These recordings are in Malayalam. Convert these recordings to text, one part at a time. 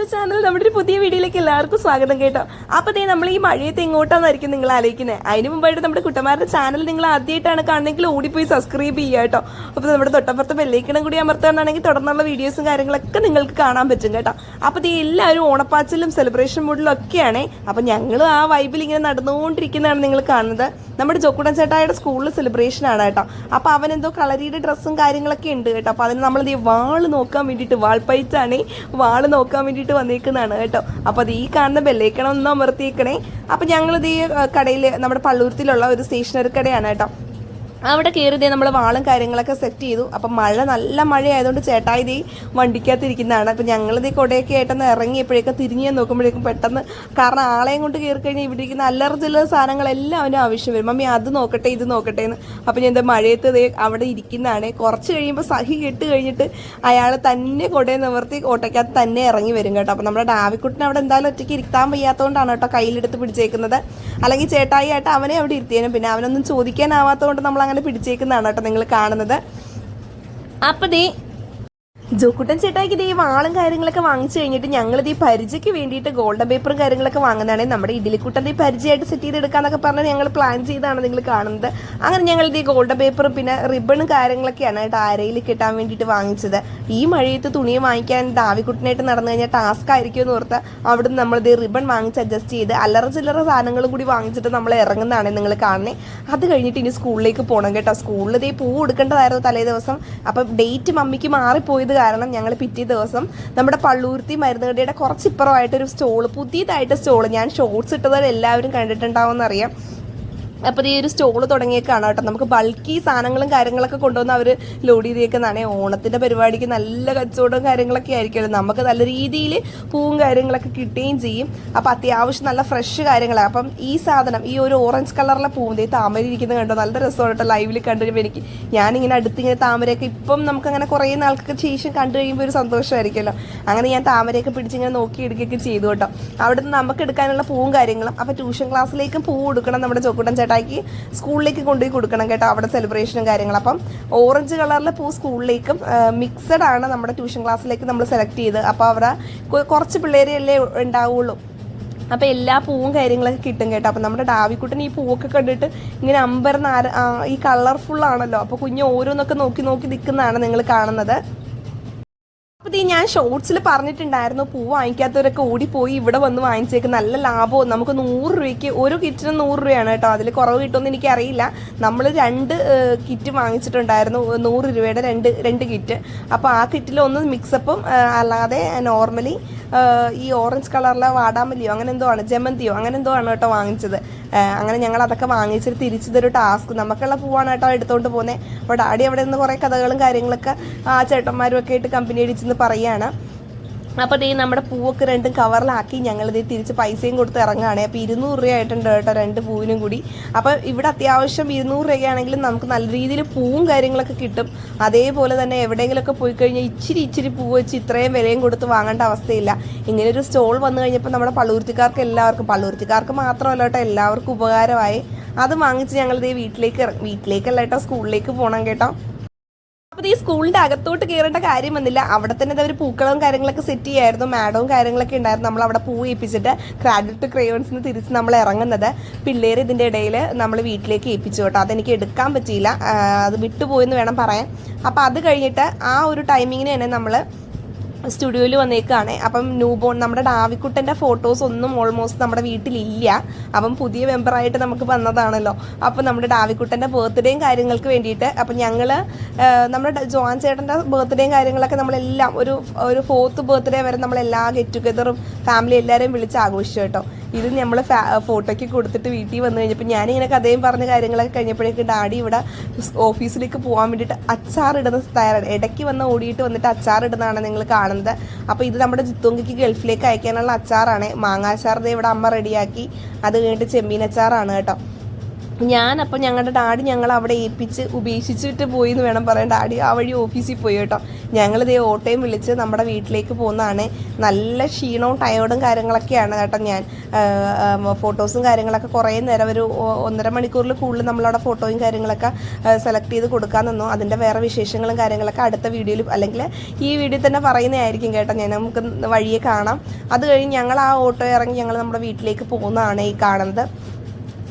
To channel നമ്മുടെ ഒരു പുതിയ വീഡിയോയിലേക്ക് എല്ലാവർക്കും സ്വാഗതം കേട്ടോ. അപ്പോൾ ദേ നമ്മൾ ഈ മഴയത്ത് എങ്ങോട്ടാന്നായിരിക്കും നിങ്ങൾ ആലോചിക്കുന്നത് അതിന് മുമ്പായിട്ട് നമ്മുടെ കുട്ടന്മാരുടെ ചാനൽ നിങ്ങൾ ആദ്യമായിട്ടാണ് കാണുന്നെങ്കിൽ ഓടിപ്പോയി സബ്സ്ക്രൈബ് ചെയ്യുക കേട്ടോ. അപ്പോൾ നമ്മുടെ തൊട്ടപ്പുറത്ത് ബെല്ലേക്കണം കൂടി അമർത്തുകയാണെങ്കിൽ തുടർന്നുള്ള വീഡിയോസും കാര്യങ്ങളൊക്കെ നിങ്ങൾക്ക് കാണാൻ പറ്റും കേട്ടോ. അപ്പോൾ ദേ എല്ലാവരും ഓണപ്പാച്ചിലും സെലിബ്രേഷൻ മൂഡിലും ഒക്കെയാണേ. അപ്പോൾ ഞങ്ങൾ ആ വൈബിൽ ഇങ്ങനെ നടന്നുകൊണ്ടിരിക്കുന്നതാണ് നിങ്ങൾ കാണുന്നത്. നമ്മുടെ ജോക്കുടൻ ചേട്ടായുടെ സ്കൂളിൽ സെലിബ്രേഷൻ ആണ് കേട്ടോ. അപ്പോൾ അവൻ എന്തോ കളരിയുടെ ഡ്രസ്സും കാര്യങ്ങളൊക്കെ ഉണ്ട് കേട്ടോ. അപ്പോൾ അതിന് നമ്മൾ വാൾ നോക്കാൻ വേണ്ടിയിട്ട് വാൾ വാൾപ്പയറ്റാണ് വാൾ നോക്കാൻ വേണ്ടിയിട്ട് വന്നേക്കുന്നതാണ് കേട്ടോ. അപ്പോൾ അത് ഈ കാണുന്ന ബെല്ലേക്കണം ഒന്ന് അമർത്തിയേക്കണേ. അപ്പോൾ ഞങ്ങളിത് ഈ കടയിൽ നമ്മുടെ പള്ളൂരത്തിലുള്ള ഒരു സ്റ്റേഷനറി കടയാണ് കേട്ടോ. അവിടെ കയറിയതേ നമ്മൾ വാളും കാര്യങ്ങളൊക്കെ സെറ്റ് ചെയ്തു. അപ്പം മഴ നല്ല മഴയായതുകൊണ്ട് ചേട്ടായി ഇതേ വണ്ടിക്കകത്തിരിക്കുന്നതാണ്. അപ്പം ഞങ്ങളിത് കൊടയൊക്കെ ആയിട്ടൊന്ന് ഇറങ്ങിയപ്പോഴേക്കും തിരിഞ്ഞ് നോക്കുമ്പോഴേക്കും പെട്ടെന്ന് കാരണം ആളെയും കൊണ്ട് കയറി കഴിഞ്ഞാൽ ഇവിടെ ഇരിക്കുന്ന അല്ലറ സാധനങ്ങളെല്ലാം അവന് ആവശ്യം വരും. മമ്മി അത് നോക്കട്ടെ ഇത് നോക്കട്ടെ എന്ന്. അപ്പം ഞാൻ എന്താ മഴയത്ത് അവിടെ ഇരിക്കുന്നതാണ്. കുറച്ച് കഴിയുമ്പോൾ സഹി കെട്ട് കഴിഞ്ഞിട്ട് അയാൾ തന്നെ കൊടയെ നിവർത്തി ഓട്ടയ്ക്കകത്ത് തന്നെ ഇറങ്ങി വരും കേട്ടോ. അപ്പം നമ്മുടെ ഡാവിക്കുട്ടിനെ അവിടെ എന്തായാലും ഒറ്റയ്ക്ക് ഇരുത്താൻ വയ്യാത്തതുകൊണ്ടാണ് കേട്ടോ കയ്യിലെടുത്ത് പിടിച്ചേക്കുന്നത്. അല്ലെങ്കിൽ ചേട്ടായി ആയിട്ട് അവനെ അവിടെ ഇരുത്തിയേനും. പിന്നെ അവനൊന്നും ചോദിക്കാനാവാത്തതുകൊണ്ട് നമ്മൾ അങ്ങനെ പിടിച്ചേക്കുന്നതാണ് കേട്ടോ നിങ്ങൾ കാണുന്നത്. അപ്പൊ ദേ ജോക്കുട്ടൻ ചേട്ടായിക്ക് ഇതേ വാളും കാര്യങ്ങളൊക്കെ വാങ്ങിച്ചു കഴിഞ്ഞിട്ട് ഞങ്ങൾ ഈ പരിചയ്ക്ക് വേണ്ടിയിട്ട് ഗോൾഡൻ പേപ്പറും കാര്യങ്ങളൊക്കെ വാങ്ങുന്നതാണ്. നമ്മുടെ ഇഡലിക്കുട്ടൻ ഈ പരിചയമായിട്ട് സെറ്റ് ചെയ്തെടുക്കാന്നൊക്കെ പറഞ്ഞ് ഞങ്ങൾ പ്ലാൻ ചെയ്താണ് നിങ്ങൾ കാണുന്നത്. അങ്ങനെ ഞങ്ങൾ ഈ ഗോൾഡൻ പേപ്പറും പിന്നെ റിബണും കാര്യങ്ങളൊക്കെയാണ് കേട്ടോ അരയിൽ കിട്ടാൻ വേണ്ടിയിട്ട് വാങ്ങിച്ചത്. ഈ മഴയത്ത് തുണി വാങ്ങിക്കാൻ ദാവിക്കുട്ടനായിട്ട് നടന്നു കഴിഞ്ഞാൽ ടാസ്ക് ആയിരിക്കും എന്ന് ഓർത്ത് അവിടുന്ന് നമ്മൾ ഇത് റിബൺ വാങ്ങിച്ച് അഡ്ജസ്റ്റ് ചെയ്ത് അല്ലറ ചില്ലറ സാധനങ്ങളും കൂടി വാങ്ങിച്ചിട്ട് നമ്മൾ ഇറങ്ങുന്നതാണ് നിങ്ങൾ കാണുന്നത് അത് കഴിഞ്ഞിട്ട് ഇനി സ്കൂളിലേക്ക് പോകണം കേട്ടോ. സ്കൂളിൽ ഇതേ പൂ കൊടുക്കേണ്ടതായിരുന്നു തലേ ദിവസം. അപ്പം ഡേറ്റ് മമ്മിക്ക് മാറിപ്പോയത് കാരണം ഞങ്ങൾ പിറ്റേ ദിവസം നമ്മുടെ പള്ളൂർത്തി മരുന്നുകടയുടെ കുറച്ച് കുറച്ചിപ്പുറമായിട്ടൊരു സ്റ്റോൾ പുതിയതായിട്ട് സ്റ്റോൾ. ഞാൻ ഷോർട്സ് ഇട്ടത് എല്ലാവരും കണ്ടിട്ടുണ്ടാവും അറിയാം അപ്പോൾ ഈ ഒരു സ്റ്റോൾ തുടങ്ങിയേക്കാണ് കേട്ടോ. നമുക്ക് ബൾക്കി സാധനങ്ങളും കാര്യങ്ങളൊക്കെ കൊണ്ടുവന്ന് അവർ ലോഡ് ചെയ്തേക്കുന്നതാണ്. ഓണത്തിന്റെ പരിപാടിക്ക് നല്ല കച്ചവടവും കാര്യങ്ങളൊക്കെ ആയിരിക്കുമല്ലോ. നമുക്ക് നല്ല രീതിയിൽ പൂവും കാര്യങ്ങളൊക്കെ കിട്ടുകയും ചെയ്യും. അപ്പോൾ അത്യാവശ്യം നല്ല ഫ്രഷ് കാര്യങ്ങളാണ് അപ്പം ഈ സാധനം ഈ ഒരു ഓറഞ്ച് കളറിലെ പൂവിന്റെ താമര ഇരിക്കുന്നത് കണ്ടോ? നല്ല രസമാണ് കേട്ടോ. ലൈവിൽ കണ്ടു കഴിയുമ്പോൾ എനിക്ക് ഞാനിങ്ങനെ അടുത്തിങ്ങനെ താമരയൊക്കെ ഇപ്പം നമുക്കങ്ങനെ കുറേ നാൾക്കൊക്കെ ശേഷം കണ്ടു കഴിയുമ്പോൾ ഒരു സന്തോഷമായിരിക്കുമല്ലോ. അങ്ങനെ ഞാൻ താമരയൊക്കെ പിടിച്ചിങ്ങനെ നോക്കി എടുക്കുകയൊക്കെ ചെയ്തു കേട്ടോ. അവിടെ നിന്ന് നമുക്ക് എടുക്കാനുള്ള പൂവും കാര്യങ്ങളും അപ്പോൾ ട്യൂഷൻ ക്ലാസ്സിലേക്കും പൂ കൊടുക്കണം നമ്മുടെ ചോക്കുട്ടൻ ചേട്ടായിക്ക് സ്കൂളിലേക്ക് കൊണ്ടുപോയി കൊടുക്കണം കേട്ടോ അവിടെ സെലിബ്രേഷനും കാര്യങ്ങളും. അപ്പം ഓറഞ്ച് കളറിലെ പൂ സ്കൂളിലേക്കും മിക്സഡ് ആണ് നമ്മുടെ ട്യൂഷൻ ക്ലാസ്സിലേക്ക് നമ്മൾ സെലക്ട് ചെയ്ത് അപ്പോൾ അവിടെ കുറച്ച് പിള്ളേരെയല്ലേ ഉണ്ടാവുള്ളൂ. അപ്പോൾ എല്ലാ പൂവും കാര്യങ്ങളൊക്കെ കിട്ടും കേട്ടോ. അപ്പോൾ നമ്മുടെ ഡാവിക്കുട്ടൻ ഈ പൂവൊക്കെ കണ്ടിട്ട് ഇങ്ങനെ അമ്പരന്ന് ആര ഈ കളർഫുള്ളാണല്ലോ അപ്പോൾ കുഞ്ഞ് ഓരോന്നൊക്കെ നോക്കി നോക്കി നിൽക്കുന്നതാണ് നിങ്ങൾ കാണുന്നത്. അപ്പോൾ ഈ ഞാൻ ഷോർട്സിൽ പറഞ്ഞിട്ടുണ്ടായിരുന്നു പൂ വാങ്ങിക്കാത്തവരൊക്കെ ഓടിപ്പോയി ഇവിടെ വന്ന് വാങ്ങിച്ചേക്ക് നല്ല ലാഭവും നമുക്ക് നൂറ് രൂപയ്ക്ക് ഒരു കിറ്റിന് നൂറ് രൂപയാണ് കേട്ടോ അതിൽ കുറവ് കിട്ടുമെന്ന് എനിക്കറിയില്ല. നമ്മൾ രണ്ട് കിറ്റ് വാങ്ങിച്ചിട്ടുണ്ടായിരുന്നു നൂറ് രൂപയുടെ രണ്ട് രണ്ട് കിറ്റ് അപ്പോൾ ആ കിറ്റിൽ ഒന്ന് മിക്സപ്പും അല്ലാതെ നോർമലി ഈ ഓറഞ്ച് കളറിലെ വാടാമല്ലിയോ അങ്ങനെ എന്തോ ആണ് ജമന്തിയോ അങ്ങനെ എന്തോ ആണ് കേട്ടോ വാങ്ങിച്ചത്. അങ്ങനെ ഞങ്ങൾ അതൊക്കെ വാങ്ങിച്ചിട്ട് തിരിച്ചു തിരിച്ചതൊരു ടാസ്ക് നമുക്കുള്ള പൂവാണ് കേട്ടോ എടുത്തുകൊണ്ട് പോകുന്നത് അപ്പോൾ ഡാഡി അവിടെ നിന്ന് കുറേ കഥകളും കാര്യങ്ങളൊക്കെ ആ ചേട്ടന്മാരും ഒക്കെ ആയിട്ട് കമ്പനി അടിച്ചെന്ന് പറയുകയാണ് അപ്പോൾ ദേ നമ്മുടെ പൂവൊക്കെ രണ്ടും കവറിലാക്കി ഞങ്ങൾ ഇത് തിരിച്ച് പൈസയും കൊടുത്ത് ഇറങ്ങുകയാണ്. അപ്പോൾ ഇരുന്നൂറ് രൂപ ആയിട്ടുണ്ട് കേട്ടോ രണ്ട് പൂവിനും കൂടി. അപ്പോൾ ഇവിടെ അത്യാവശ്യം ഇരുന്നൂറ് രൂപയാണെങ്കിലും നമുക്ക് നല്ല രീതിയിൽ പൂവും കാര്യങ്ങളൊക്കെ കിട്ടും. അതേപോലെ തന്നെ എവിടെയെങ്കിലുമൊക്കെ പോയി കഴിഞ്ഞാൽ ഇച്ചിരി ഇച്ചിരി പൂവ് വെച്ച് ഇത്രയും വിലയും കൊടുത്ത് വാങ്ങേണ്ട അവസ്ഥയില്ല. ഇങ്ങനെ ഒരു സ്റ്റോൾ വന്നു കഴിഞ്ഞപ്പോൾ നമ്മുടെ പള്ളൂർത്തിക്കാർക്ക് എല്ലാവർക്കും പള്ളൂർത്തിക്കാർക്ക് മാത്രമല്ല കേട്ടോ എല്ലാവർക്കും ഉപകാരമായി. അത് വാങ്ങിച്ച് ഞങ്ങളിത് വീട്ടിലേക്ക് വീട്ടിലേക്കല്ല കേട്ടോ സ്കൂളിലേക്ക് പോകണം കേട്ടോ. അപ്പോൾ ഈ സ്കൂളിന്റെ അകത്തോട്ട് കയറേണ്ട കാര്യം വന്നില്ല. അവിടെ തന്നെ അവർ പൂക്കളവും കാര്യങ്ങളൊക്കെ സെറ്റ് ചെയ്യായിരുന്നു. മാഡവും കാര്യങ്ങളൊക്കെ ഉണ്ടായിരുന്നു. നമ്മൾ അവിടെ പൂ ഏൽപ്പിച്ചിട്ട് ക്രാഡിൽ ടു ക്രയോൺസിന് തിരിച്ച് നമ്മൾ ഇറങ്ങുന്നത്. പിള്ളേർ ഇതിന്റെ ഇടയിൽ നമ്മൾ വീട്ടിലേക്ക് ഏൽപ്പിച്ചു കേട്ടോ. അതെനിക്ക് എടുക്കാൻ പറ്റിയില്ല. അത് വിട്ടുപോയെന്ന് വേണം പറയാൻ. അപ്പോൾ അത് കഴിഞ്ഞിട്ട് ആ ഒരു ടൈമിങ്ങിന് തന്നെ നമ്മൾ സ്റ്റുഡിയോയിൽ വന്നേക്കാണ്. അപ്പം ന്യൂ ബോൺ നമ്മുടെ ഡാവിക്കുട്ടന്റെ ഫോട്ടോസ് ഒന്നും ഓൾമോസ്റ്റ് നമ്മുടെ വീട്ടിലില്ല. അപ്പം പുതിയ മെമ്പറായിട്ട് നമുക്ക് വന്നതാണല്ലോ. അപ്പം നമ്മുടെ ഡാവിക്കുട്ടന്റെ ബർത്ത്ഡേയും കാര്യങ്ങൾക്ക് വേണ്ടിയിട്ട് അപ്പം ഞങ്ങൾ നമ്മുടെ ജോൺ ചേട്ടന്റെ ബർത്ത്ഡേയും കാര്യങ്ങളൊക്കെ നമ്മളെല്ലാം ഒരു ഒരു ഫോർത്ത് ബർത്ത്ഡേ വരെ നമ്മളെല്ലാ ഗെറ്റ് ടുഗദറും ഫാമിലി എല്ലാവരെയും വിളിച്ച് ആഘോഷിച്ചു കേട്ടോ. ഇത് നമ്മൾ ഫോട്ടോയ്ക്ക് കൊടുത്തിട്ട് വീട്ടിൽ വന്നു കഴിഞ്ഞപ്പോൾ ഞാനിങ്ങനെ കഥയും പറഞ്ഞ കാര്യങ്ങളൊക്കെ കഴിഞ്ഞപ്പോഴേക്ക് ഡാഡി ഇവിടെ ഓഫീസിലേക്ക് പോകാൻ വേണ്ടിയിട്ട് അച്ചാറിടുന്ന തയ്യാറാണ്. ഇടയ്ക്ക് വന്ന് ഓടിയിട്ട് വന്നിട്ട് അച്ചാറിടുന്നതാണ് നിങ്ങൾ കാണുന്നത്. അപ്പോൾ ഇത് നമ്മുടെ ജിത്തോങ്കിക്ക് ഗൾഫിലേക്ക് അയക്കാനുള്ള അച്ചാറാണ്. മാങ്ങാച്ചാർ ദേ ഇവിടെ അമ്മ റെഡിയാക്കി. അത് കഴിഞ്ഞിട്ട് ചെമ്മീൻ അച്ചാറാണ് കേട്ടോ. ഞാനപ്പോൾ ഞങ്ങളുടെ ഡാഡി ഞങ്ങൾ അവിടെ ഏൽപ്പിച്ച് ഉപേക്ഷിച്ചിട്ട് പോയി എന്ന് വേണം പറയാൻ. ഡാഡി ആ വഴി ഓഫീസിൽ പോയി കേട്ടോ. ഞങ്ങളിതേ ഓട്ടോയും വിളിച്ച് നമ്മുടെ വീട്ടിലേക്ക് പോകുന്നതാണ്. നല്ല ക്ഷീണവും ടയേർഡും കാര്യങ്ങളൊക്കെയാണ് കേട്ടോ ഞാൻ. ഫോട്ടോസും കാര്യങ്ങളൊക്കെ കുറേ നേരം ഒരു ഒന്നര മണിക്കൂറിൽ കൂടുതൽ നമ്മളവിടെ ഫോട്ടോയും കാര്യങ്ങളൊക്കെ സെലക്ട് ചെയ്ത് കൊടുക്കാൻ നിന്നു. അതിന്റെ വേറെ വിശേഷങ്ങളും കാര്യങ്ങളൊക്കെ അടുത്ത വീഡിയോയിൽ അല്ലെങ്കിൽ ഈ വീഡിയോ തന്നെ പറയുന്നതായിരിക്കും കേട്ടോ. ഞാൻ നമുക്ക് വഴിയെ കാണാം. അത് കഴിഞ്ഞ് ഞങ്ങൾ ആ ഓട്ടോ ഇറങ്ങി ഞങ്ങൾ നമ്മുടെ വീട്ടിലേക്ക് പോകുന്നതാണ് ഈ കാണുന്നത്.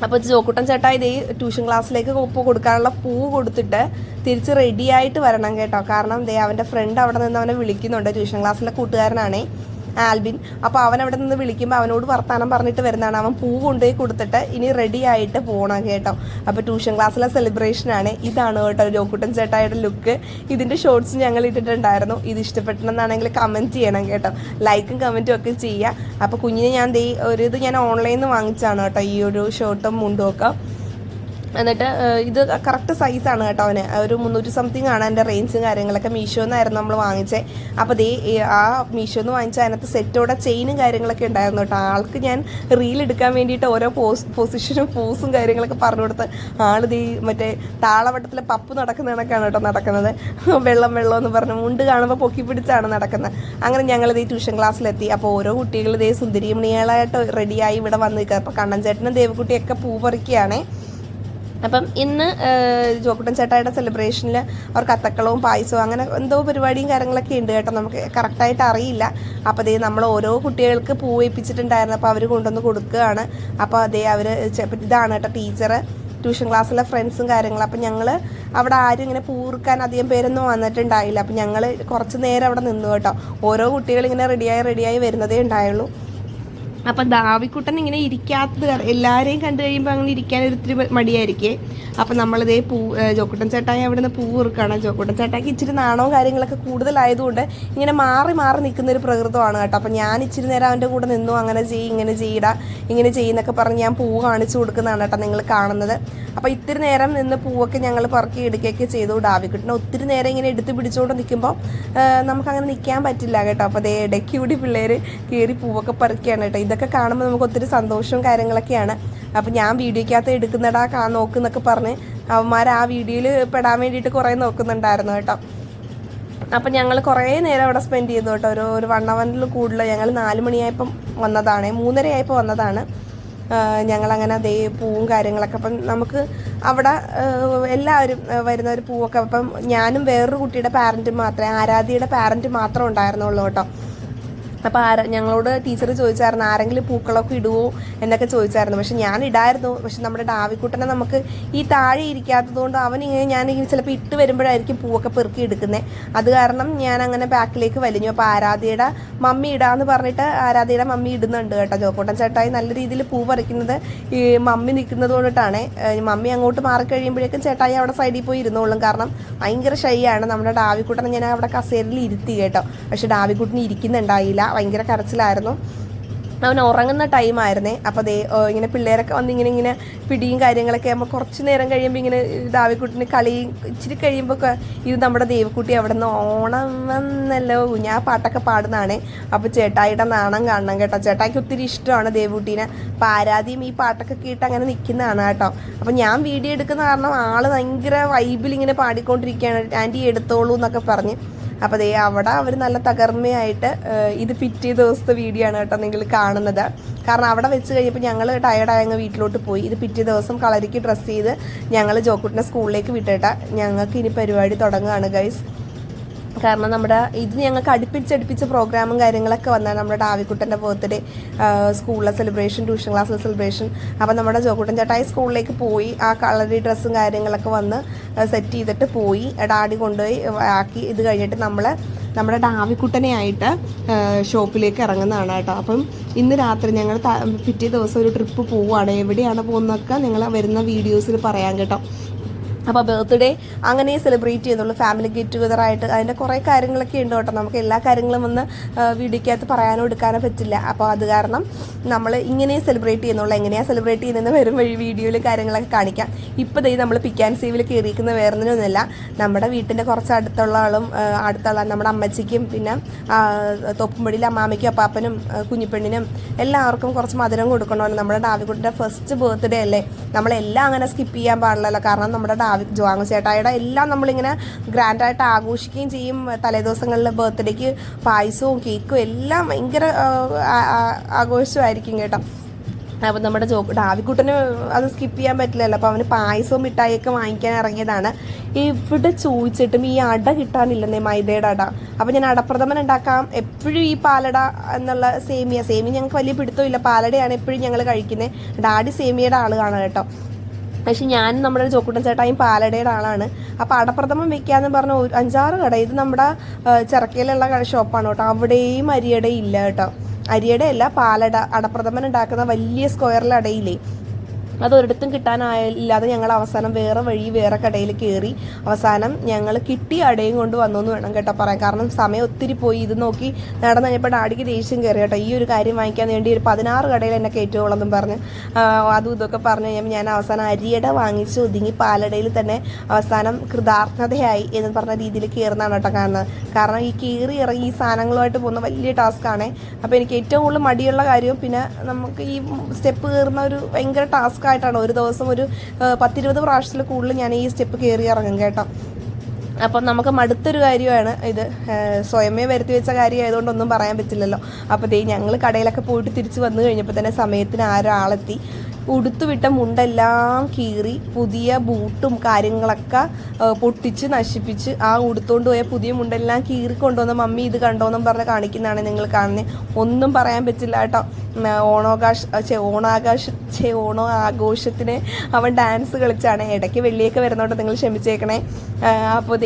അപ്പോൾ ജോക്കുട്ടൻ ചേട്ടാ ഇതേ ട്യൂഷൻ ക്ലാസ്സിലേക്ക് കൊടുക്കാനുള്ള പൂ കൊടുത്തിട്ട് തിരിച്ച് റെഡി ആയിട്ട് വരണം കേട്ടോ. കാരണം ദേ അവന്റെ ഫ്രണ്ട് അവിടെ നിന്ന് അവനെ വിളിക്കുന്നുണ്ട്. ട്യൂഷൻ ക്ലാസ്സിലെ കൂട്ടുകാരനാണേ. ആൽബിൻ. അപ്പോൾ അവൻ അവിടെ നിന്ന് വിളിക്കുമ്പോൾ അവനോട് വർത്താനം പറഞ്ഞിട്ട് വരുന്നതാണ്. അവൻ പൂ കൊണ്ടുപോയി കൊടുത്തിട്ട് ഇനി റെഡി ആയിട്ട് പോകണം കേട്ടോ. അപ്പോൾ ട്യൂഷൻ ക്ലാസ്സിലെ സെലിബ്രേഷൻ ആണ്. ഇതാണ് കേട്ടോ ജോക്കുട്ടൻ ചേട്ടായുടെ ലുക്ക് ഇതിന്റെ ഷോർട്സ് ഞങ്ങൾ ഇട്ടിട്ടുണ്ടായിരുന്നു. ഇത് ഇഷ്ടപ്പെട്ടണമെന്നാണെങ്കിൽ കമന്റ് ചെയ്യണം കേട്ടോ. ലൈക്കും കമന്റും ഒക്കെ ചെയ്യുക. അപ്പോൾ കുഞ്ഞിനെ ഞാൻ ദേ ഒരു ഇത് ഞാൻ ഓൺലൈനിൽ നിന്ന് വാങ്ങിച്ചാണ് കേട്ടോ. ഈ ഒരു ഷോർട്ടും മുണ്ടും ഒക്കെ. എന്നിട്ട് ഇത് കറക്റ്റ് സൈസാണ് കേട്ടോ അവന്. ഒരു മുന്നൂറ്റി സംതിങ് ആണ് അതിന്റെ റേഞ്ചും കാര്യങ്ങളൊക്കെ. മീഷോന്നായിരുന്നു നമ്മൾ വാങ്ങിച്ചേ. അപ്പോൾ ദേ ആ ആ മീഷോന്ന് വാങ്ങിച്ച അതിനകത്ത് സെറ്റോടെ ചെയിനും കാര്യങ്ങളൊക്കെ ഉണ്ടായിരുന്നു കേട്ടോ. ആൾക്ക് ഞാൻ റീൽ എടുക്കാൻ വേണ്ടിയിട്ട് ഓരോ പോസ് പൊസിഷനും പോസും കാര്യങ്ങളൊക്കെ പറഞ്ഞു കൊടുത്ത് ആൾ ദേ മറ്റേ താളവട്ടത്തിലെ പപ്പ് നടക്കുന്ന കണക്കാണ് കേട്ടോ നടക്കുന്നത്. വെള്ളം വെള്ളം എന്ന് പറഞ്ഞ് മുണ്ട് കാണുമ്പോൾ പൊക്കി പിടിച്ചാണ് നടക്കുന്നത്. അങ്ങനെ ഞങ്ങൾ ഇതേ ട്യൂഷൻ ക്ലാസ്സിലെത്തി അപ്പോൾ ഓരോ കുട്ടികൾ ഇതേ സുന്ദരിമണികളായിട്ട് റെഡിയായി ഇവിടെ വന്ന് നിൽക്കുക അപ്പോൾ കണ്ണൻ ചേട്ടനും ദേവക്കുട്ടിയൊക്കെ പൂ പറിക്കുകയാണേ. അപ്പം ഇന്ന് ജോക്കുട്ടൻ ചേട്ടായുടെ സെലിബ്രേഷനിൽ അവർക്ക് അത്തക്കളവും പായസവും അങ്ങനെ എന്തോ പരിപാടിയും കാര്യങ്ങളൊക്കെ ഉണ്ട് കേട്ടോ. നമുക്ക് കറക്റ്റായിട്ട് അറിയില്ല. അപ്പോൾ അതേ നമ്മൾ ഓരോ കുട്ടികൾക്ക് പൂ വയ്പ്പിച്ചിട്ടുണ്ടായിരുന്നു അപ്പോൾ അവർ കൊണ്ടുവന്ന് കൊടുക്കുകയാണ്. അപ്പോൾ അതേ അവർ ഇതാണ് കേട്ടോ ടീച്ചർ ട്യൂഷൻ ക്ലാസ്സിലെ ഫ്രണ്ട്സും കാര്യങ്ങളും. അപ്പം ഞങ്ങൾ അവിടെ ആരും ഇങ്ങനെ പൂർക്കാൻ അധികം പേരൊന്നും വന്നിട്ടുണ്ടായില്ല. അപ്പം ഞങ്ങൾ കുറച്ച് നേരം അവിടെ നിന്നു കേട്ടോ. ഓരോ കുട്ടികൾ ഇങ്ങനെ റെഡിയായി റെഡിയായി വരുന്നതേ ഉണ്ടായുള്ളൂ. അപ്പം ദാവിക്കുട്ടൻ ഇങ്ങനെ ഇരിക്കാത്തത് എല്ലാവരെയും കണ്ടു കഴിയുമ്പോൾ അങ്ങനെ ഇരിക്കാൻ ഒരിത്തിരി മടിയായിരിക്കേ. അപ്പം നമ്മളിതേ പൂ ജോക്കുട്ടൻ ചേട്ടായി അവിടെ നിന്ന് പൂ ഇറുക്കാണ് ജോക്കുട്ടൻ ചേട്ടായിക്ക് ഇച്ചിരി നാണവും കാര്യങ്ങളൊക്കെ കൂടുതലായതുകൊണ്ട് ഇങ്ങനെ മാറി മാറി നിൽക്കുന്ന ഒരു പ്രകൃതമാണ് കേട്ടോ. അപ്പം ഞാൻ ഇച്ചിരി നേരം അവന്റെ കൂടെ നിന്നു. അങ്ങനെ ചെയ്യും ഇങ്ങനെ ചെയ്യടാ ഇങ്ങനെ ചെയ്യുന്നൊക്കെ പറഞ്ഞ് ഞാൻ പൂ കാണിച്ചു കൊടുക്കുന്നതാണ് കേട്ടോ നിങ്ങൾ കാണുന്നത്. അപ്പോൾ ഇത്തിരി നേരം നിന്ന് പൂവൊക്കെ ഞങ്ങൾ പറക്കി എടുക്കുകയൊക്കെ ചെയ്തു ഡാവിക്കുട്ടിനെ ഒത്തിരി നേരം ഇങ്ങനെ എടുത്ത് പിടിച്ചുകൊണ്ട് നിൽക്കുമ്പോൾ നമുക്കങ്ങനെ നിൽക്കാൻ പറ്റില്ല കേട്ടോ. അപ്പോൾ അതേ ഇടയ്ക്ക് കൂടി പിള്ളേർ കയറി പൂവൊക്കെ പറിക്കുകയാണ് കേട്ടോ. ഇതൊക്കെ കാണുമ്പോൾ നമുക്ക് ഒത്തിരി സന്തോഷവും കാര്യങ്ങളൊക്കെയാണ്. അപ്പോൾ ഞാൻ വീഡിയോയ്ക്കകത്ത് എടുക്കുന്നടാ കാ നോക്കുന്നൊക്കെ പറഞ്ഞ് അവന്മാർ ആ വീഡിയോയിൽ പെടാൻ വേണ്ടിയിട്ട് കുറേ നോക്കുന്നുണ്ടായിരുന്നു കേട്ടോ. അപ്പം ഞങ്ങൾ കുറേ നേരം അവിടെ സ്പെൻഡ് ചെയ്തു കേട്ടോ. ഒരു ഒരു വൺ അവറിൽ കൂടുതൽ ഞങ്ങൾ നാല് മണിയായപ്പം വന്നതാണ്. മൂന്നരയായപ്പോൾ വന്നതാണ്. ഞങ്ങളങ്ങനെ അതേ പൂവും കാര്യങ്ങളൊക്കെ. അപ്പം നമുക്ക് അവിടെ എല്ലാവരും വരുന്ന ഒരു പൂവൊക്കെ. അപ്പം ഞാനും വേറൊരു കുട്ടിയുടെ പാരന്റും മാത്രമേ ആരാധ്യയുടെ പാരന്റ് മാത്രം ഉണ്ടായിരുന്നുള്ളൂ കേട്ടോ. അപ്പോൾ ആര ഞങ്ങളോട് ടീച്ചർ ചോദിച്ചായിരുന്നു ആരെങ്കിലും പൂക്കളൊക്കെ ഇടുവോ? എന്നൊക്കെ ചോദിച്ചായിരുന്നു. പക്ഷെ ഞാൻ ഇടായിരുന്നു. പക്ഷെ നമ്മുടെ ഡാവിക്കുട്ടനെ നമുക്ക് ഈ താഴെ ഇരിക്കാത്തതുകൊണ്ട് അവൻ ഞാനിങ്ങനെ ചിലപ്പോൾ ഇട്ട് വരുമ്പോഴായിരിക്കും പൂവൊക്കെ പെറുക്കി എടുക്കുന്നത് അത് കാരണം ഞാൻ അങ്ങനെ ബാക്കിലേക്ക് വലിഞ്ഞു. അപ്പോൾ ആരാധ്യയുടെ മമ്മി ഇടാന്ന് പറഞ്ഞിട്ട് ആരാധ്യയുടെ മമ്മി ഇടുന്നുണ്ട് കേട്ടോ. ജോക്കോട്ടൻ ചേട്ടായി നല്ല രീതിയിൽ പൂ പറിക്കുന്നത് ഈ മമ്മി നിൽക്കുന്നത് കൊണ്ടിട്ടാണ്. മമ്മി അങ്ങോട്ട് മാറിക്കഴിയുമ്പോഴേക്കും ചേട്ടായി അവിടെ സൈഡിൽ പോയി ഇരുന്നോളും. കാരണം ഭയങ്കര ഷൈയാണ്. നമ്മുടെ ഡാവിക്കുട്ടനെ ഞാൻ അവിടെ കസേരയിൽ ഇരുത്തി കേട്ടോ. പക്ഷെ ഡാവിക്കുട്ടന് ഇരിക്കുന്നുണ്ടായില്ല. ഭയങ്കര കരച്ചിലായിരുന്നു. അവൻ ഉറങ്ങുന്ന ടൈമായിരുന്നേ അപ്പോൾ ദേ ഇങ്ങനെ പിള്ളേരൊക്കെ വന്ന് ഇങ്ങനെ ഇങ്ങനെ പിടിയും കാര്യങ്ങളൊക്കെ ആകുമ്പോൾ കുറച്ച് നേരം കഴിയുമ്പോൾ ഇങ്ങനെ ദാവിക്കുട്ടിന് കളിയും ഇച്ചിരി കഴിയുമ്പോൾ ഇത് നമ്മുടെ ദേവിക്കുട്ടി അവിടെ നിന്ന് ഓണം വന്നല്ലോ. ഞാൻ പാട്ടൊക്കെ പാടുന്നതാണ്. അപ്പോൾ ചേട്ടായിയുടെ നാണം കാണണം കേട്ടോ. ചേട്ടായിക്ക് ഒത്തിരി ഇഷ്ടമാണ് ദേവിക്കുട്ടീനെ. അപ്പോൾ ആരാധ്യം ഈ പാട്ടൊക്കെ കേട്ട് അങ്ങനെ നിൽക്കുന്നതാണ് കേട്ടോ. അപ്പോൾ ഞാൻ വീഡിയോ എടുക്കുന്ന കാരണം ആൾ ഭയങ്കര വൈബിൽ ഇങ്ങനെ പാടിക്കൊണ്ടിരിക്കുകയാണ്. ആന്റി എടുത്തോളൂ എന്നൊക്കെ പറഞ്ഞ്. അപ്പോൾ ദേ അവിടെ അവർ നല്ല തകർമ്മയായിട്ട് ഇത് പിറ്റേ ദിവസത്തെ വീഡിയോ ആണ് കേട്ടോ നിങ്ങൾ കാണുന്നത്. കാരണം അവിടെ വെച്ച് കഴിഞ്ഞപ്പോൾ ഞങ്ങൾ ടയർഡായ വീട്ടിലോട്ട് പോയി. ഇത് പിറ്റേ ദിവസം കളരിക്ക് ഡ്രസ്സ് ചെയ്ത് ഞങ്ങൾ ജോക്കുട്ടിനെ സ്കൂളിലേക്ക് വിട്ടിട്ട് ഞങ്ങൾക്ക് ഇനി പരിപാടി തുടങ്ങുകയാണ് ഗൈസ് കാരണം നമ്മുടെ ഇത് ഞങ്ങൾക്ക് അടുപ്പിച്ചടുപ്പിച്ച് പ്രോഗ്രാമും കാര്യങ്ങളൊക്കെ വന്നാൽ നമ്മുടെ ഡാവിക്കുട്ടന്റെ ബർത്ത്ഡേ സ്കൂളിലെ സെലിബ്രേഷൻ ട്യൂഷൻ ക്ലാസ്സിലെ സെലിബ്രേഷൻ അപ്പം നമ്മുടെ ജോക്കുട്ടൻ ചേട്ടായി സ്കൂളിലേക്ക് പോയി ആ കളറി ഡ്രസ്സും കാര്യങ്ങളൊക്കെ വന്ന് സെറ്റ് ചെയ്തിട്ട് പോയി ഡാഡി കൊണ്ടുപോയി ആക്കി. ഇത് കഴിഞ്ഞിട്ട് നമ്മൾ നമ്മുടെ ഡാവിക്കുട്ടനെ ആയിട്ട് ഷോപ്പിലേക്ക് ഇറങ്ങുന്നതാണ് കേട്ടോ. അപ്പം ഇന്ന് രാത്രി ഞങ്ങൾ പിറ്റേ ദിവസം ഒരു ട്രിപ്പ് പോവുകയാണ് എവിടെയാണ് പോകുന്നതൊക്കെ നിങ്ങൾ വരുന്ന വീഡിയോസിൽ പറയാം കേട്ടോ. അപ്പോൾ ബർത്ത്ഡേ അങ്ങനെ സെലിബ്രേറ്റ് ചെയ്യുന്നുള്ളൂ ഫാമിലി ഗെറ്റ് ടുഗദർ ആയിട്ട് അതിന്റെ കുറേ കാര്യങ്ങളൊക്കെ ഉണ്ട് കേട്ടോ. നമുക്ക് എല്ലാ കാര്യങ്ങളും ഒന്ന് വീഡിയോക്കകത്ത് പറയാനോ എടുക്കാനോ പറ്റില്ല. അപ്പോൾ അത് കാരണം നമ്മൾ ഇങ്ങനെ സെലിബ്രേറ്റ് ചെയ്യുന്നുള്ളൂ. എങ്ങനെയാണ് സെലിബ്രേറ്റ് ചെയ്യുന്നതെന്ന് വരും വഴി വീഡിയോയിൽ കാര്യങ്ങളൊക്കെ കാണിക്കാം. ഇപ്പോൾ ദൈ നമ്മൾ പിക്കാൻ സീവിൽ കയറിയിരിക്കുന്ന വേറൊന്നിനൊന്നുമില്ല നമ്മുടെ വീട്ടിന്റെ കുറച്ച് അടുത്തുള്ള ആളും അടുത്തുള്ള നമ്മുടെ അമ്മച്ചിക്കും പിന്നെ തൊപ്പുംപടിയിലെ അമ്മാമ്മയ്ക്കും അപ്പാപ്പനും കുഞ്ഞിപ്പെണ്ണിനും എല്ലാവർക്കും കുറച്ച് മധുരം കൊടുക്കണമല്ലോ. നമ്മുടെ ഡാവിക്കുട്ടിന്റെ ഫസ്റ്റ് ബർത്ത്ഡേ അല്ലേ? നമ്മളെല്ലാം അങ്ങനെ സ്കിപ്പ് ചെയ്യാൻ പാടില്ലല്ലോ. കാരണം നമ്മുടെ ഡാവി ജോങ്ങ ചേട്ടായുടെ എല്ലാം നമ്മളിങ്ങനെ ഗ്രാൻഡായിട്ട് ആഘോഷിക്കുകയും ചെയ്യും. തലേദിവസങ്ങളിൽ ബർത്ത്ഡേക്ക് പായസവും കേക്കും എല്ലാം ഭയങ്കര ആഘോഷമായിരിക്കും കേട്ടോ. അപ്പം നമ്മുടെ ജോ ഡാവിക്കുട്ടന് അത് സ്കിപ്പ് ചെയ്യാൻ പറ്റില്ലല്ലോ. അപ്പോൾ അവന് പായസവും മിഠായിയൊക്കെ വാങ്ങിക്കാൻ ഇറങ്ങിയതാണ്. ഇവിടെ ചോദിച്ചിട്ടും ഈ അട കിട്ടാനില്ലെന്നേ മൈദയുടെ അട. അപ്പം ഞാൻ അടപ്രഥമൻ ഉണ്ടാക്കാം. എപ്പോഴും ഈ പാലട എന്നുള്ള സേമിയ സേമിയ ഞങ്ങൾക്ക് വലിയ പിടുത്തമില്ല. പാലടയാണ് എപ്പോഴും ഞങ്ങൾ കഴിക്കുന്നത് ഡാഡി സേമിയയുടെ ആളാണ് കേട്ടോ. പക്ഷെ ഞാനും നമ്മുടെ ചോക്കുട്ടൻ ചേട്ടായും പാലടയുടെ ആളാണ്. അപ്പോൾ അടപ്രഥമം വെക്കാന്ന് പറഞ്ഞ ഒരു അഞ്ചാറ് കട. ഇത് നമ്മുടെ ചിറക്കയിലുള്ള ഷോപ്പാണ് കേട്ടോ. അവിടെയും അരിയട ഇല്ല കേട്ടോ. അരിയടയല്ല പാലട. അടപ്രഥമൻ ഉണ്ടാക്കുന്ന വലിയ സ്ക്വയറിൽ അടയില്ലേ അത് ഒരിടത്തും കിട്ടാനായില്ലാതെ ഞങ്ങൾ അവസാനം വേറെ വഴി വേറെ കടയിൽ കയറി അവസാനം ഞങ്ങൾ കിട്ടിയ അടയും കൊണ്ട് വന്നു എന്ന് വേണം കേട്ടോ പറയാൻ. കാരണം സമയം ഒത്തിരി പോയി. ഇത് നോക്കി നടന്നു കഴിഞ്ഞപ്പോൾ ഡാഡിക്ക് ദേഷ്യം കയറി കേട്ടോ. ഈ ഒരു കാര്യം വാങ്ങിക്കാൻ വേണ്ടി ഒരു പതിനാറ് കടയിൽ എന്നെ കയറ്റുകയുള്ളെന്നും പറഞ്ഞ് അതും ഇതൊക്കെ പറഞ്ഞു കഴിഞ്ഞപ്പോൾ ഞാൻ അവസാനം അരിയട വാങ്ങിച്ച് ഒതുങ്ങി പാലടയിൽ തന്നെ അവസാനം കൃതാർത്ഥതയായി എന്ന് പറഞ്ഞ രീതിയിൽ കയറുന്നതാണ് കേട്ടോ കാണുന്നത്. കാരണം ഈ കയറി ഇറങ്ങി ഈ സാധനങ്ങളുമായിട്ട് പോകുന്ന വലിയ ടാസ്ക്കാണ് അപ്പോൾ എനിക്ക് ഏറ്റവും കൂടുതൽ മടിയുള്ള കാര്യവും പിന്നെ നമുക്ക് ഈ സ്റ്റെപ്പ് കയറുന്ന ഒരു ഭയങ്കര ടാസ്ക് ആയിട്ടാണ് ഒരു ദിവസം ഒരു പത്തിരുപത് പ്രാവശ്യത്തിൽ കൂടുതൽ ഞാൻ ഈ സ്റ്റെപ്പ് കയറി ഇറങ്ങും കേട്ടോ. അപ്പം നമുക്ക് മടുത്തൊരു കാര്യമാണ് ഇത്. സ്വയമേ വരുത്തി വെച്ച കാര്യമായതുകൊണ്ട് ഒന്നും പറയാൻ പറ്റില്ലല്ലോ. അപ്പോൾ ദേ ഞങ്ങൾ കടയിലൊക്കെ പോയിട്ട് തിരിച്ച് വന്നു കഴിഞ്ഞപ്പോൾ തന്നെ സമയത്തിന് ആരൊരാളെത്തി ഉടുത്തുവിട്ട മുണ്ടെല്ലാം കീറി പുതിയ ബൂട്ടും കാര്യങ്ങളൊക്കെ പൊട്ടിച്ച് നശിപ്പിച്ച് ആ ഉടുത്തുകൊണ്ട് പോയ പുതിയ മുണ്ടെല്ലാം കീറി കൊണ്ടുവന്ന മമ്മി ഇത് കണ്ടോന്നും പറഞ്ഞ് കാണിക്കുന്നതാണ് നിങ്ങൾ കാണുന്നത് ഒന്നും പറയാൻ പറ്റില്ല കേട്ടോ. ഉം, ചെ ഓണാകാശ ചെ ഓണോ ആഘോഷത്തിന് അവൻ ഡാൻസ് കളിച്ചാണ്. ഇടയ്ക്ക് വെള്ളിയൊക്കെ വരുന്നോണ്ട് നിങ്ങൾ ക്ഷമിച്ചേക്കണേ. അപ്പോൾ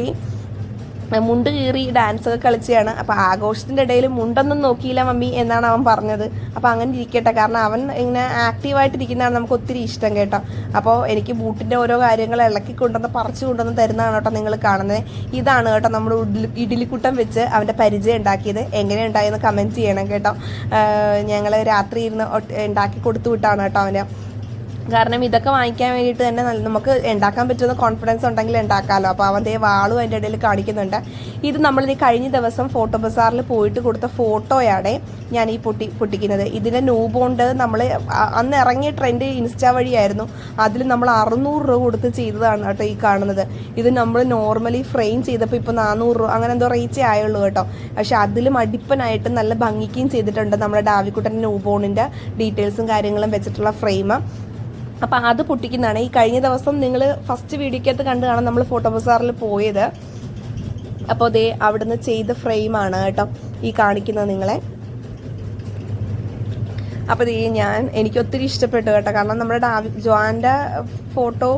മുണ്ട് കീറി ഡാൻസ് ഒക്കെ കളിച്ചാണ് അപ്പോൾ ആഘോഷത്തിന്റെ ഇടയിൽ മുണ്ടൊന്നും നോക്കിയില്ല മമ്മി എന്നാണ് അവൻ പറഞ്ഞത്. അപ്പോൾ അങ്ങനെ ഇരിക്കട്ടെ. കാരണം അവൻ ഇങ്ങനെ ആക്റ്റീവായിട്ടിരിക്കുന്നതാണ് നമുക്ക് ഒത്തിരി ഇഷ്ടം കേട്ടോ. അപ്പോൾ എനിക്ക് ബൂട്ടിന്റെ ഓരോ കാര്യങ്ങൾ ഇളക്കി കൊണ്ടുവന്ന് പറിച്ചു കൊണ്ടുവന്ന് തരുന്നതാണ് കേട്ടോ നിങ്ങൾ കാണുന്നത്. ഇതാണ് കേട്ടോ ഉഡ്ലി ഇഡ്ഡലിക്കുട്ടം വെച്ച് അവന്റെ പരിചയം ഉണ്ടാക്കിയത്. എങ്ങനെ ഉണ്ടായെന്ന് കമന്റ് ചെയ്യണം കേട്ടോ. ഞങ്ങൾ രാത്രി ഇരുന്ന് ഉണ്ടാക്കി കൊടുത്തു വിട്ടാണ് കേട്ടോ അവന്. കാരണം ഇതൊക്കെ വാങ്ങിക്കാൻ വേണ്ടിയിട്ട് തന്നെ നമുക്ക് ഉണ്ടാക്കാൻ പറ്റുന്ന കോൺഫിഡൻസ് ഉണ്ടെങ്കിൽ ഉണ്ടാക്കാമല്ലോ അപ്പോൾ അവൻ ദേ വാളും അതിന്റെ ഇടയിൽ കാണിക്കുന്നുണ്ട്. ഇത് നമ്മൾ ഈ കഴിഞ്ഞ ദിവസം ഫോട്ടോ ബസാറിൽ പോയിട്ട് കൊടുത്ത ഫോട്ടോയാണ് ഞാൻ ഈ പൊട്ടി പൊട്ടിക്കുന്നത്. ഇതിന്റെ നൂബോണ്ട് നമ്മൾ അന്ന് ഇറങ്ങിയ ട്രെൻഡ് ഇൻസ്റ്റാ വഴിയായിരുന്നു. അതിൽ നമ്മൾ അറുന്നൂറ് രൂപ കൊടുത്ത് ചെയ്തതാണ് കേട്ടോ ഈ കാണുന്നത്. ഇത് നമ്മൾ നോർമലി ഫ്രെയിം ചെയ്തപ്പോൾ ഇപ്പോൾ നാനൂറ് രൂപ അങ്ങനെ എന്തോ റേറ്റ് ആയുള്ളൂ കേട്ടോ. പക്ഷെ അതിലും അടിപ്പനായിട്ട് നല്ല ഭംഗിക്കുകയും ചെയ്തിട്ടുണ്ട് നമ്മുടെ ഡാവിക്കുട്ടന്റെ നൂബോണിന്റെ ഡീറ്റെയിൽസും കാര്യങ്ങളും വെച്ചിട്ടുള്ള ഫ്രെയിം അപ്പം അത് പൊട്ടിക്കുന്നതാണ്. ഈ കഴിഞ്ഞ ദിവസം നിങ്ങൾ ഫസ്റ്റ് വീഡിയോക്കകത്ത് കണ്ടു കാണാൻ നമ്മൾ ഫോട്ടോ ബസാറിൽ പോയത്. അപ്പോൾ ദേ അവിടുന്ന് ചെയ്ത ഫ്രെയിമാണ് കേട്ടോ ഈ കാണിക്കുന്നത് നിങ്ങളെ. അപ്പോൾ ഈ ഞാൻ എനിക്ക് ഒത്തിരി ഇഷ്ടപ്പെട്ടു കേട്ടോ. കാരണം നമ്മുടെ ഡാവി ജോന്റെ ഫോട്ടോ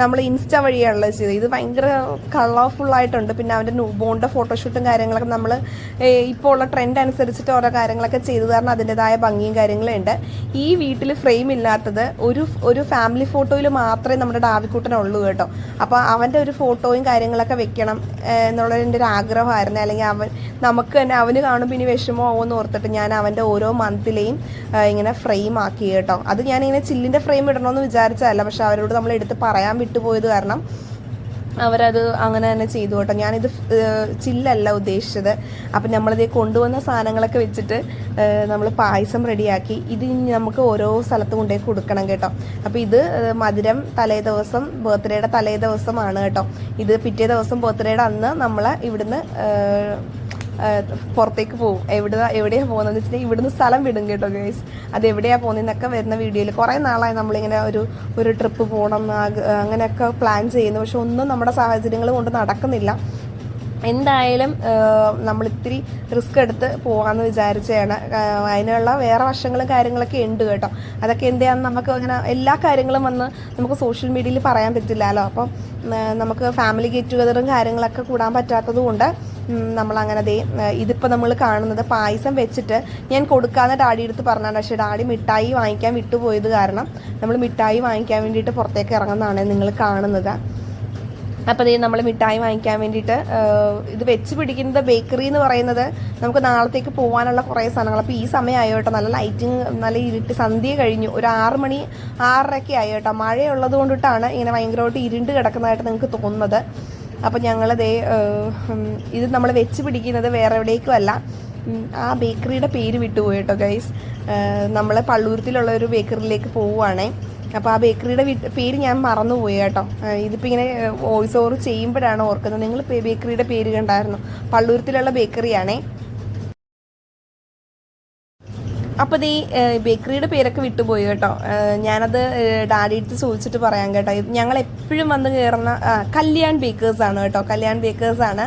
നമ്മൾ ഇൻസ്റ്റ വഴിയാണല്ലോ ചെയ്തത്. ഇത് ഭയങ്കര ആയിട്ടുണ്ട്. പിന്നെ അവന്റെ ന്യൂബോണിന്റെ ഫോട്ടോഷൂട്ടും കാര്യങ്ങളൊക്കെ നമ്മൾ ഇപ്പോൾ ഉള്ള ട്രെൻഡ് അനുസരിച്ചിട്ട് ഓരോ കാര്യങ്ങളൊക്കെ ചെയ്തു കാരണം അതിന്റെതായ ഭംഗിയും കാര്യങ്ങളും ഉണ്ട്. ഈ വീട്ടിൽ ഫ്രെയിം ഇല്ലാത്തത് ഒരു ഒരു ഫാമിലി ഫോട്ടോയിൽ മാത്രമേ നമ്മുടെ ഡാവിക്കൂട്ടനുള്ളൂ കേട്ടോ. അപ്പോൾ അവന്റെ ഒരു ഫോട്ടോയും കാര്യങ്ങളൊക്കെ വെക്കണം എന്നുള്ള എന്റെ ഒരു ആഗ്രഹമായിരുന്നു. അല്ലെങ്കിൽ അവൻ നമുക്ക് തന്നെ അവന് കാണുമ്പോൾ ഇനി വിഷമമാവുമെന്ന് ഓർത്തിട്ട് ഞാൻ അവന്റെ ഓരോ മന്തിലെയും ഇങ്ങനെ ഫ്രെയിം ആക്കി കേട്ടോ. അത് ഞാൻ ഇങ്ങനെ ചില്ലിന്റെ ഫ്രെയിം ഇടണമെന്ന് വിചാരിച്ചതല്ല. പക്ഷെ അവരോട് നമ്മൾ എടുത്ത് പറയാൻ വിട്ടുപോയത് കാരണം അവരത് അങ്ങനെ തന്നെ ചെയ്തു കേട്ടോ. ഞാനിത് ചില്ലല്ല ഉദ്ദേശിച്ചത്. അപ്പം നമ്മളിത് കൊണ്ടുവന്ന സാധനങ്ങളൊക്കെ വെച്ചിട്ട് നമ്മൾ പായസം റെഡിയാക്കി ഇത് നമുക്ക് ഓരോ സ്ഥലത്ത് കൊണ്ടുപോയി കൊടുക്കണം കേട്ടോ. അപ്പോൾ ഇത് മധുരം തലേ ദിവസം ബർത്ത്ഡേയുടെ തലേ ദിവസമാണ് കേട്ടോ. ഇത് പിറ്റേ ദിവസം ബർത്ത്ഡേയുടെ അന്ന് നമ്മൾ ഇവിടുന്ന് പുറത്തേക്ക് പോകും എവിടെ എവിടെയാണ് പോകുന്നത് വെച്ചിട്ടുണ്ടെങ്കിൽ ഇവിടുന്ന് സ്ഥലം വിടും കേട്ടോ ഗൈസ് അത് എവിടെയാണ് പോകുന്നതെന്നൊക്കെ വരുന്ന വീഡിയോയിൽ കുറേ നാളായി നമ്മളിങ്ങനെ ഒരു ഒരു ട്രിപ്പ് പോകണം അങ്ങനെയൊക്കെ പ്ലാൻ ചെയ്യുന്നു. പക്ഷെ ഒന്നും നമ്മുടെ സാഹചര്യങ്ങൾ കൊണ്ട് നടക്കുന്നില്ല. എന്തായാലും നമ്മൾ ഇത്തിരി റിസ്ക് എടുത്ത് പോകാമെന്ന് വിചാരിച്ചാണ് അതിനുള്ള വേറെ വശങ്ങളും കാര്യങ്ങളൊക്കെ ഉണ്ട് കേട്ടോ. അതൊക്കെ എന്തെയാണെന്ന് നമുക്ക് അങ്ങനെ എല്ലാ കാര്യങ്ങളും വന്ന് നമുക്ക് സോഷ്യൽ മീഡിയയിൽ പറയാൻ പറ്റില്ലല്ലോ. അപ്പം നമുക്ക് ഫാമിലി ഗെറ്റ് ടുഗതറും കാര്യങ്ങളൊക്കെ കൂടാൻ പറ്റാത്തത് കൊണ്ട് നമ്മളങ്ങനെ ദേ ഇതിപ്പോൾ നമ്മൾ കാണുന്നത് പായസം വെച്ചിട്ട് ഞാൻ കൊടുക്കാന്ന് ഡാഡി എടുത്ത് പറഞ്ഞാണ് പക്ഷേ ഡാഡി മിഠായി വാങ്ങിക്കാൻ വിട്ടുപോയത് കാരണം നമ്മൾ മിഠായി വാങ്ങിക്കാൻ വേണ്ടിയിട്ട് പുറത്തേക്ക് ഇറങ്ങുന്നതാണ് നിങ്ങൾ കാണുന്നത്. അപ്പോൾ ഇത് നമ്മൾ മിഠായി വാങ്ങിക്കാൻ വേണ്ടിയിട്ട് ഇത് വെച്ച് പിടിക്കുന്നത് ബേക്കറി എന്ന് പറയുന്നത് നമുക്ക് നാളത്തേക്ക് പോകാനുള്ള കുറേ സാധനങ്ങൾ അപ്പോൾ ഈ സമയമായോ നല്ല ലൈറ്റിങ് നല്ല ഇരുട്ട് സന്ധ്യ കഴിഞ്ഞു. ഒരു ആറ് മണി ആറരയ്ക്കെ ആയോ മഴയുള്ളത് കൊണ്ടിട്ടാണ് ഇങ്ങനെ ഭയങ്കരമായിട്ട് ഇരുണ്ട് കിടക്കുന്നതായിട്ട് നിങ്ങൾക്ക് തോന്നുന്നത്. അപ്പോൾ ഞങ്ങളതേ ഇത് നമ്മൾ വെച്ച് പിടിക്കുന്നത് വേറെ എവിടേക്കും അല്ല. ആ ബേക്കറിയുടെ പേര് വിട്ടുപോയി കേട്ടോ ഗൈസ്. നമ്മൾ പള്ളൂരത്തിലുള്ള ഒരു ബേക്കറിയിലേക്ക് പോവുകയാണേ അപ്പോൾ ആ ബേക്കറിയുടെ പേര് ഞാൻ മറന്നുപോയി കേട്ടോ. ഇതിപ്പോ ഇതിപ്പോൾ ഇങ്ങനെ വോയിസ് ഓവർ ചെയ്യുമ്പോഴാണ് ഓർക്കുന്നത്. നിങ്ങൾ ബേക്കറിയുടെ പേര് കണ്ടായിരുന്നു. പള്ളൂരത്തിലുള്ള ബേക്കറിയാണേ. അപ്പോൾ ഈ ബേക്കറിയുടെ പേരൊക്കെ വിട്ടുപോയി കേട്ടോ. ഞാനത് ഡാഡി അടുത്ത് ചോദിച്ചിട്ട് പറയാം കേട്ടോ. ഞങ്ങൾ എപ്പോഴും വന്ന് കയറുന്ന കല്യാൺ ബേക്കേഴ്സ് ആണ് കേട്ടോ. കല്യാൺ ബേക്കേഴ്സ് ആണ്.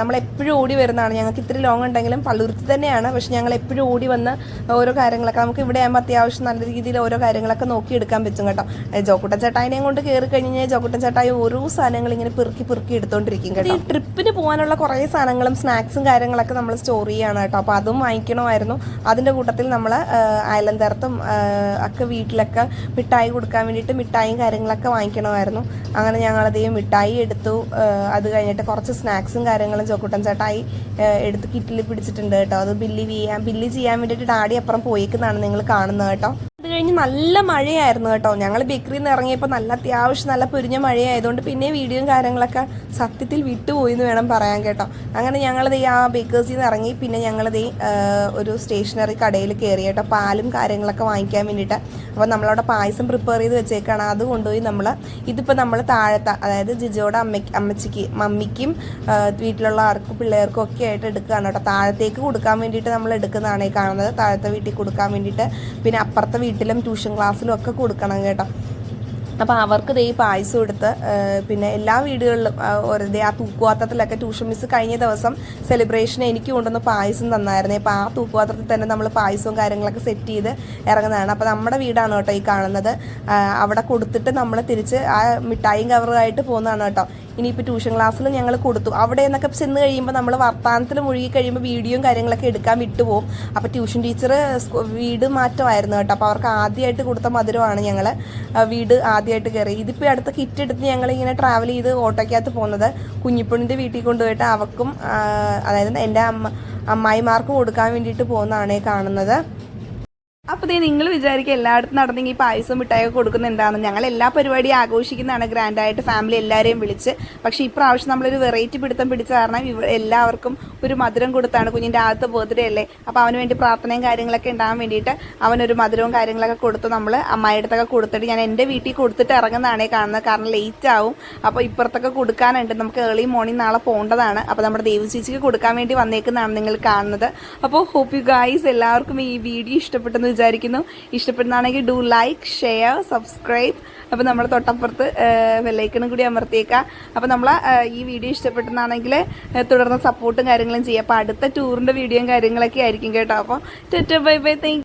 നമ്മൾ എപ്പോഴും ഓടി വരുന്നതാണ്. ഞങ്ങൾക്ക് ഇത്തിരി ലോങ് ഉണ്ടെങ്കിലും പള്ളുരുത്തി തന്നെയാണ്. പക്ഷെ ഞങ്ങൾ എപ്പോഴും ഓടി വന്ന് ഓരോ കാര്യങ്ങളൊക്കെ നമുക്ക് ഇവിടെ ആകുമ്പോൾ അത്യാവശ്യം നല്ല രീതിയിൽ ഓരോ കാര്യങ്ങളൊക്കെ നോക്കിയെടുക്കാൻ പറ്റും കേട്ടോ. ജോക്കുട്ടൻ ചേട്ടായിനെയും കൊണ്ട് കയറി കഴിഞ്ഞാൽ ജോക്കുട്ടൻ ചേട്ടായി ഓരോ സാധനങ്ങൾ ഇങ്ങനെ പെറുക്കി പെറുക്കി എടുത്തോണ്ടിരിക്കും കേട്ടോ. ഈ ട്രിപ്പിന് പോകാനുള്ള കുറേ സാധനങ്ങളും സ്നാക്സും കാര്യങ്ങളൊക്കെ നമ്മൾ സ്റ്റോർ ചെയ്യാണ് കേട്ടോ. അപ്പോൾ അതും വാങ്ങിക്കണമായിരുന്നു. അതിന്റെ കൂട്ടത്തിൽ നമ്മൾ അയലന്തരത്തും ഒക്കെ വീട്ടിലൊക്കെ മിഠായി കൊടുക്കാൻ വേണ്ടിയിട്ട് മിഠായിയും കാര്യങ്ങളൊക്കെ വാങ്ങിക്കണമായിരുന്നു. അങ്ങനെ ഞങ്ങളതേ മിഠായി എടുത്തു അത് കഴിഞ്ഞിട്ട് കുറച്ച് സ്നാക്സും കാര്യങ്ങളും ചോക്കുട്ടൻ ചേട്ടായി എടുത്ത് കിറ്റിൽ പിടിച്ചിട്ടുണ്ട് കേട്ടോ. അത് ബില്ല് ചെയ്യാൻ ബില്ല് ചെയ്യാൻ വേണ്ടിയിട്ട് ഡാഡി അപ്പുറം പോയേക്കുന്നതാണ് നിങ്ങൾ കാണുന്നത് കേട്ടോ. അത് കഴിഞ്ഞ് നല്ല മഴയായിരുന്നു കേട്ടോ. ഞങ്ങൾ ബേക്കറിയിൽ നിന്ന് ഇറങ്ങിയപ്പോൾ നല്ല അത്യാവശ്യം നല്ല പൊരിഞ്ഞ മഴയായതുകൊണ്ട് പിന്നെ വീഡിയോയും കാര്യങ്ങളൊക്കെ സത്യത്തിൽ വിട്ടുപോയി എന്ന് വേണം പറയാൻ കേട്ടോ. അങ്ങനെ ഞങ്ങളത് ആ ബേക്കേഴ്സിൽ നിന്ന് ഇറങ്ങി പിന്നെ ഞങ്ങളത് ഒരു സ്റ്റേഷനറി കടയിൽ കയറി കേട്ടോ. പാലും കാര്യങ്ങളൊക്കെ വാങ്ങിക്കാൻ വേണ്ടിയിട്ട്. അപ്പോൾ നമ്മളവിടെ പായസം പ്രിപ്പയർ ചെയ്ത് വെച്ചേക്കാണ്. അത് കൊണ്ടുപോയി നമ്മൾ ഇതിപ്പോൾ നമ്മൾ താഴത്തെ അതായത് ജിജോയുടെ അമ്മയ്ക്ക് അമ്മച്ചിക്ക് മമ്മിക്കും വീട്ടിലുള്ള ആർക്കും പിള്ളേർക്കും ഒക്കെ ആയിട്ട് എടുക്കുകയാണ് കേട്ടോ. താഴത്തേക്ക് കൊടുക്കാൻ വേണ്ടിയിട്ട് നമ്മൾ എടുക്കുന്നതാണ് കാണുന്നത്. താഴത്തെ വീട്ടിൽ കൊടുക്കാൻ വേണ്ടിയിട്ട്. പിന്നെ അപ്പുറത്തെ വീട്ടിലും ട്യൂഷൻ ക്ലാസ്സിലും ഒക്കെ കൊടുക്കണം കേട്ടോ. അപ്പോൾ അവർക്ക് ദേ പായസം എടുത്ത് പിന്നെ എല്ലാ വീടുകളിലും വെറുതെ ആ തൂക്കുപാത്രത്തിലൊക്കെ ട്യൂഷൻ മിസ് കഴിഞ്ഞ ദിവസം സെലിബ്രേഷൻ എനിക്ക് കൊണ്ടുവന്ന് പായസം തന്നായിരുന്നു. അപ്പോൾ ആ തൂക്കുപാത്രത്തിൽ തന്നെ നമ്മൾ പായസവും കാര്യങ്ങളൊക്കെ സെറ്റ് ചെയ്ത് ഇറങ്ങുന്നതാണ്. അപ്പോൾ നമ്മുടെ വീടാണ് കേട്ടോ ഈ കാണുന്നത്. അവിടെ കൊടുത്തിട്ട് നമ്മൾ തിരിച്ച് ആ മിഠായിയും കവറുമായിട്ട് പോകുന്നതാണ് കേട്ടോ. ഇനിയിപ്പോൾ ട്യൂഷൻ ക്ലാസ്സിൽ ഞങ്ങൾ കൊടുത്തു. അവിടെ നിന്നൊക്കെ ചെന്ന് കഴിയുമ്പോൾ നമ്മൾ വർത്തമാനത്തിൽ മുഴുകി കഴിയുമ്പോൾ വീഡിയോയും കാര്യങ്ങളൊക്കെ എടുക്കാൻ വിട്ടുപോകും. അപ്പോൾ ട്യൂഷൻ ടീച്ചർ വീട് മാറ്റമായിരുന്നു കേട്ടോ. അപ്പോൾ അവർക്ക് ആദ്യമായിട്ട് കൊടുത്ത മധുരമാണ് ഞങ്ങൾ വീട് ആദ്യമായിട്ട് കയറി. ഇതിപ്പോൾ അടുത്ത കിറ്റ് എടുത്ത് ഞങ്ങൾ ഇങ്ങനെ ട്രാവൽ ചെയ്ത് ഓട്ടോയ്ക്കകത്ത് പോകുന്നത് കുഞ്ഞിപ്പുണ്ണിന്റെ വീട്ടിൽ കൊണ്ടുപോയിട്ട് അവക്കും അതായത് എന്റെ അമ്മ അമ്മായിമാർക്കും കൊടുക്കാൻ വേണ്ടിയിട്ട് പോകുന്നതാണ് കാണുന്നത്. അപ്പോൾ ദേ നിങ്ങൾ വിചാരിക്കുക എല്ലായിടത്തും നടന്നെങ്കിൽ ഈ പായസം മിഠായൊക്കെ എന്താണെന്ന് ഞങ്ങൾ എല്ലാ പരിപാടിയും ആഘോഷിക്കുന്നതാണ് ഗ്രാൻഡായിട്ട് ഫാമിലി എല്ലാവരെയും വിളിച്ച്. പക്ഷേ ഇപ്രാവശ്യം നമ്മളൊരു വെറൈറ്റി പിടുത്തം പിടിച്ച കാരണം എല്ലാവർക്കും ഒരു മധുരം കൊടുത്താണ് കുഞ്ഞിന്റെ ആദ്യത്തെ ബർത്ത്ഡേ അല്ലേ? അപ്പോൾ അവന് വേണ്ടി പ്രാർത്ഥനയും കാര്യങ്ങളൊക്കെ ഉണ്ടാകാൻ വേണ്ടിയിട്ട് അവനൊരു മധുരവും കാര്യങ്ങളൊക്കെ കൊടുത്ത് നമ്മൾ അമ്മായിടത്തൊക്കെ കൊടുത്തിട്ട് ഞാൻ എന്റെ വീട്ടിൽ കൊടുത്തിട്ട് ഇറങ്ങുന്നതാണേ കാണുന്നത്. കാരണം ലേറ്റ് ആവും. അപ്പോൾ ഇപ്പുറത്തൊക്കെ കൊടുക്കാനുണ്ട്. നമുക്ക് ഏർലി മോർണിംഗ് നാളെ പോകേണ്ടതാണ്. അപ്പോൾ നമ്മുടെ ദേവി ചേച്ചിക്ക് കൊടുക്കാൻ വേണ്ടി വന്നേക്കുന്നതാണ് നിങ്ങൾ കാണുന്നത്. അപ്പോൾ ഹോപ്പ് യു ഗായ്സ് എല്ലാവർക്കും ഈ വീഡിയോ ഇഷ്ടപ്പെട്ടെന്ന് വിചാരിക്കുന്നു. ഇഷ്ടപ്പെടുന്നതാണെങ്കിൽ ഡു ലൈക്ക് ഷെയർ സബ്സ്ക്രൈബ് അപ്പോൾ നമ്മൾ തൊട്ടപ്പുറത്ത് വെല്ലൈക്കണും കൂടി അമർത്തിയേക്കാം. അപ്പോൾ നമ്മൾ ഈ വീഡിയോ ഇഷ്ടപ്പെട്ടെന്നാണെങ്കിൽ തുടർന്ന് സപ്പോർട്ടും കാര്യങ്ങളും ചെയ്യാം. അപ്പോൾ അടുത്ത ടൂറിന്റെ വീഡിയോയും കാര്യങ്ങളൊക്കെ ആയിരിക്കും കേട്ടോ. അപ്പോൾ ബൈ ബൈ താങ്ക്